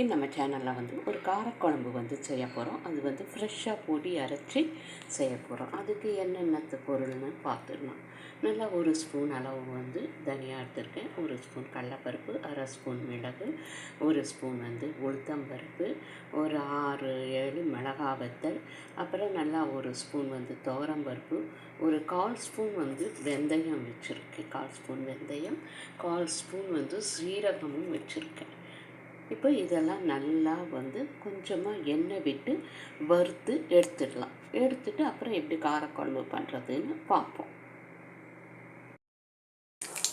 இன்னைக்கு நம்ம சேனலில் வந்து ஒரு காரக்குழம்பு வந்து செய்ய போகிறோம். அது வந்து ஃப்ரெஷ்ஷாக பொடி அரைச்சி செய்ய போகிறோம். அதுக்கு என்னென்ன பொருள்னு பார்த்துடலாம். நல்லா ஒரு ஸ்பூன் அளவு வந்து தனியா எடுத்திருக்கேன். ஒரு ஸ்பூன் கடலப்பருப்பு அரை ஸ்பூன் மிளகு ஒரு ஸ்பூன் வந்து உளுத்தம்பருப்பு ஒரு ஆறு ஏழு மிளகா வத்தல் அப்புறம் நல்லா ஒரு ஸ்பூன் வந்து துவரம்பருப்பு ஒரு கால் ஸ்பூன் வந்து வெந்தயம் வச்சுருக்கேன். கால் ஸ்பூன் வெந்தயம் கால் ஸ்பூன் வந்து சீரகமும் வச்சுருக்கேன். இப்போ இதெல்லாம் நல்லா வந்து கொஞ்சமாக எண்ணெய் விட்டு வறுத்து எடுத்துடலாம். எடுத்துட்டு அப்புறம் எப்படி காரக்குழம்பு பண்ணுறதுன்னு பார்ப்போம்.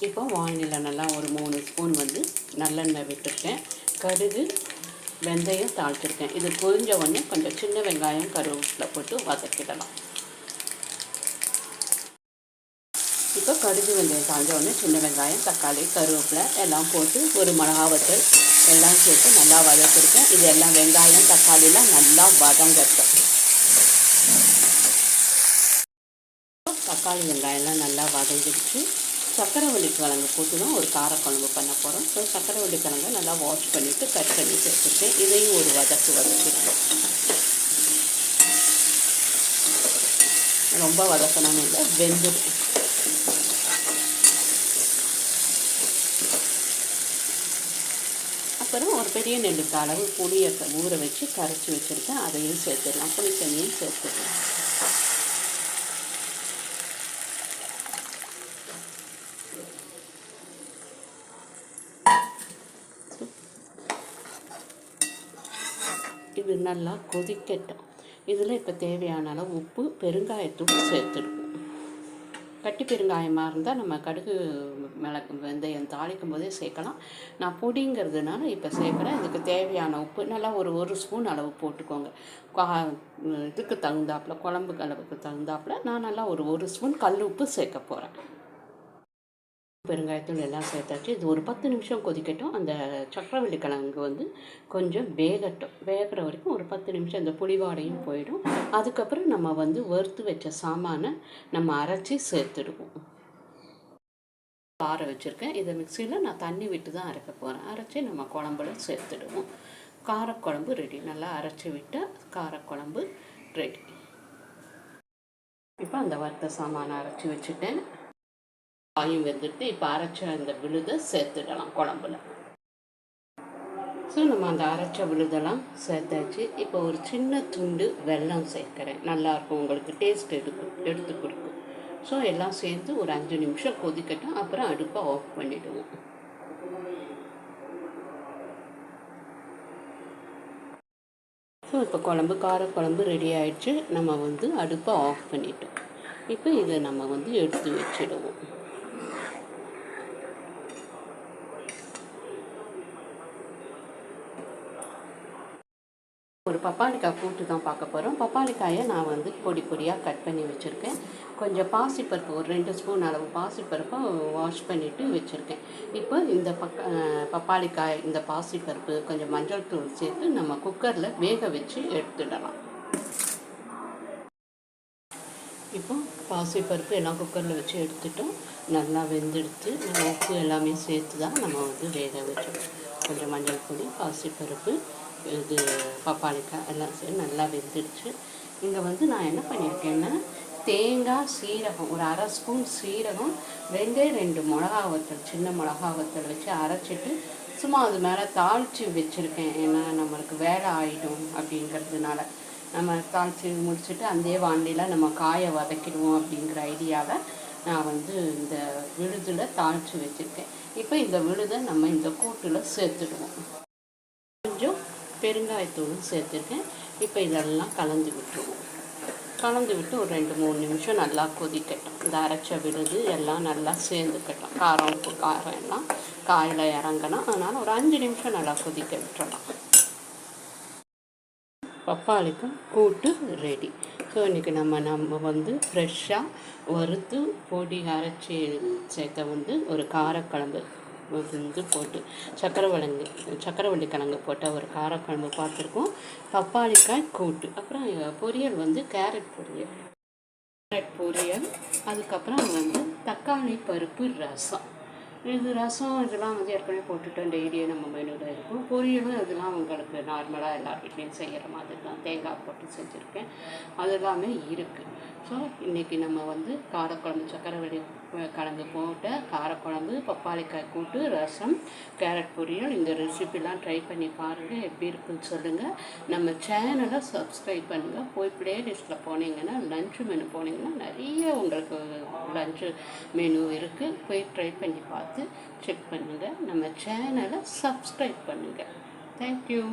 இப்போ வானிலை நல்லா ஒரு மூணு ஸ்பூன் வந்து நல்லெண்ணெய் விட்டுருக்கேன். கடுகு வெந்தயம் தாளிச்சிருக்கேன். இது புரிஞ்ச உடனே கொஞ்சம் சின்ன வெங்காயம் கருவேப்பிலை போட்டு வதக்கிடலாம். இப்போ கடுகு வெந்தயம் தாழ்ந்த உடனே சின்ன வெங்காயம் தக்காளி கருவேப்பிலை எல்லாம் போட்டு ஒரு மிளகாவத்தல் எல்லாம் சேர்த்து நல்லா வதக்கிருக்கேன். இது எல்லாம் வெங்காயம் தக்காளிலாம் நல்லா வதங்கட்டும். தக்காளி வெங்காயம்லாம் நல்லா வதங்கிடுச்சு. சக்கரவள்ளி கிழங்கு போட்டு தான் ஒரு காரக்குழம்பு பண்ண போகிறோம் ஸோ சக்கரை கிழங்கை நல்லா வாஷ் பண்ணிவிட்டு கட் பண்ணி சேர்த்துருக்கேன் இதையும் ஒரு வதக்கு வதக்கிருக்கோம் ரொம்ப வதக்கணும்னு இல்லை வெந்துடும் அப்புறம் ஒரு பெரிய நெல்லுக்கு அளவு புளியை ஊற வச்சு கரைச்சி வச்சுருக்கேன். அதையும் சேர்த்துடலாம். புளித்தண்ணியும் சேர்த்துடலாம். இது நல்லா கொதிக்கட்டும். இதில் இப்போ தேவையான அளவு உப்பு பெருங்காயத்தூள் சேர்த்துடும் கட்டி பெருங்காயமாக இருந்தால் நம்ம கடுகு மிளகு வெந்தயம் தாளிக்கும் போதே சேர்க்கலாம். நான் பொடிங்கிறதுனால இப்போ சேர்க்குறேன். இதுக்கு தேவையான உப்பு நல்லா ஒரு ஒரு ஸ்பூன் அளவு போட்டுக்கோங்க. கா இதுக்கு தகுந்தாப்பில் குழம்புக்கு அளவுக்கு தகுந்தாப்பில் நான் நல்லா ஒரு ஒரு ஸ்பூன் கல் உப்பு சேர்க்க போகிறேன் பெருங்காயத்தூள் எல்லாம் சேர்த்தாச்சு. இது ஒரு பத்து நிமிஷம் கொதிக்கட்டும். அந்த சக்கரவள்ளி கிழங்கு வந்து கொஞ்சம் வேகட்டும். வேகிற வரைக்கும் ஒரு பத்து நிமிஷம் அந்த புளிவாடையும் போயிடும். அதுக்கப்புறம் நம்ம வந்து வறுத்து வச்ச சாமானை நம்ம அரைச்சி சேர்த்துடுவோம். ஆற வச்சுருக்கேன். இதை மிக்சியில் நான் தண்ணி விட்டு தான் அரைக்க போகிறேன் அரைச்சி நம்ம குழம்புல சேர்த்துடுவோம். காரக்குழம்பு ரெடி நல்லா அரைச்சி விட்டால் காரக்குழம்பு ரெடி இப்போ அந்த வறுத்த சாமானை அரைச்சி வச்சுட்டேன். காயும் வெந்துட்டு இப்போ அரைச்ச அந்த விழுதை சேர்த்துடலாம் குழம்புல. ஸோ நம்ம அந்த அரைச்ச விழுதெல்லாம் சேர்த்தாச்சு. இப்போ ஒரு சின்ன துண்டு வெல்லம் சேர்க்குறேன். நல்லாயிருக்கும் உங்களுக்கு டேஸ்ட் எடுக்கும் எடுத்து கொடுக்கும். ஸோ எல்லாம் சேர்த்து ஒரு அஞ்சு நிமிஷம் கொதிக்கட்டும். அப்புறம் அடுப்பை ஆஃப் பண்ணிவிடுவோம் ஸோ இப்போ குழம்பு காரக்குழம்பு ரெடி ஆயிடுச்சு. நம்ம வந்து அடுப்பை ஆஃப் பண்ணிட்டோம். இப்போ இதை நம்ம வந்து எடுத்து வச்சிடுவோம். ஒரு பப்பாளிக்காய் கூட்டு தான் பார்க்க போகிறோம் பப்பாளிக்காயை நான் வந்து பொடி பொடியாக கட் பண்ணி வச்சுருக்கேன். கொஞ்சம் பாசிப்பருப்பு ஒரு ரெண்டு ஸ்பூன் அளவு பாசிப்பருப்பை வாஷ் பண்ணிவிட்டு வச்சுருக்கேன். இப்போ இந்த பக்க பப்பாளிக்காய் இந்த பாசிப்பருப்பு கொஞ்சம் மஞ்சள் தூள் சேர்த்து நம்ம குக்கரில் வேக வச்சு எடுத்துடலாம். இப்போ பாசிப்பருப்பு எல்லாம் குக்கரில் வச்சு எடுத்துட்டோம். நல்லா வெந்தெடுத்து உப்பு எல்லாமே சேர்த்து தான் நம்ம வந்து வேக வச்சோம். கொஞ்சம் மஞ்சள் பொடி பாசிப்பருப்பு இது பப்பாளிக்காய். எல்லாம் சேர்த்து நல்லா வெந்துடுச்சு. இங்கே வந்து நான் என்ன பண்ணியிருக்கேன்னா தேங்காய் சீரகம் ஒரு அரை ஸ்பூன் சீரகம் ரெண்டே ரெண்டு மிளகா வத்தல் சின்ன மிளகா வத்தல் வச்சு அரைச்சிட்டு சும்மா அது மேலே தாளித்து வச்சுருக்கேன். ஏன்னா நம்மளுக்கு வேலை ஆகிடும் அப்படிங்கிறதுனால. நம்ம தாளித்து முடிச்சுட்டு அந்த வாண்டியில் நம்ம காயை வதக்கிடுவோம் அப்படிங்கிற ஐடியாவை நான் வந்து இந்த விழுதில் தாளித்து வச்சுருக்கேன். இப்போ இந்த விழுதை நம்ம இந்த கூட்டில் சேர்த்துடுவோம். பெருங்காயத்தூளும் சேர்த்துருக்கேன். இப்போ இதெல்லாம் கலந்து விட்டுருவோம். கலந்து விட்டு ஒரு ரெண்டு மூணு நிமிஷம் நல்லா கொதிக்கட்டும். இந்த அரைச்ச விழுது எல்லாம் நல்லா சேர்ந்துக்கட்டும். காரம் உப்பு காரம் எல்லாம் காயில் இறங்கணும். அதனால் ஒரு அஞ்சு நிமிஷம் நல்லா கொதிக்க விட்டுடலாம் பப்பாளிக்கும் கூட்டு ரெடி ஸோ இன்றைக்கி நம்ம நம்ம வந்து ஃப்ரெஷ்ஷாக வறுத்து பொடி அரைச்சி சேர்த்த வந்து ஒரு காரக்குழம்பு. வந்து போட்டு சக்கரவள்ளி சக்கரவள்ளி கிழங்கு போட்ட ஒரு காரக்குழம்பு பார்த்துருக்கோம். பப்பாளிக்காய் கூட்டு. அப்புறம் பொரியல் வந்து கேரட் பொரியல். கேரட் பொரியல். அதுக்கப்புறம் வந்து தக்காளி பருப்பு ரசம். இது ரசம் இதெல்லாம் வந்து ஏற்கனவே போட்டுட்டோம். டெய்லியே நம்ம மெனுவில் இருக்கும். பொரியலும் இதெல்லாம் உங்களுக்கு நார்மலாக எல்லார் வீட்லேயும் செய்கிற மாதிரி தான். தேங்காய் போட்டு செஞ்சுருக்கேன். அது எல்லாமே இருக்குது ஸோ இன்றைக்கி நம்ம வந்து காரக்குழம்பு சக்கரவள்ளி கலந்து போட்ட காரக்குழம்பு பப்பாளிக்காய் கூட்டு ரசம் கேரட் பொரியல் இந்த ரெசிபிலாம் ட்ரை பண்ணி பாருங்கள் எப்படி இருக்குன்னு சொல்லுங்கள் நம்ம சேனலை சப்ஸ்கிரைப் பண்ணுங்கள் போய் ப்ளேலிஸ்ட்டில் போனீங்கன்னா லஞ்சு மெனு போனீங்கன்னா நிறைய உங்களுக்கு லஞ்சு மெனு இருக்குது போய் ட்ரை பண்ணி பார்த்து செக் பண்ணுங்கள் நம்ம சேனலை சப்ஸ்கிரைப் பண்ணுங்கள் தேங்க்யூ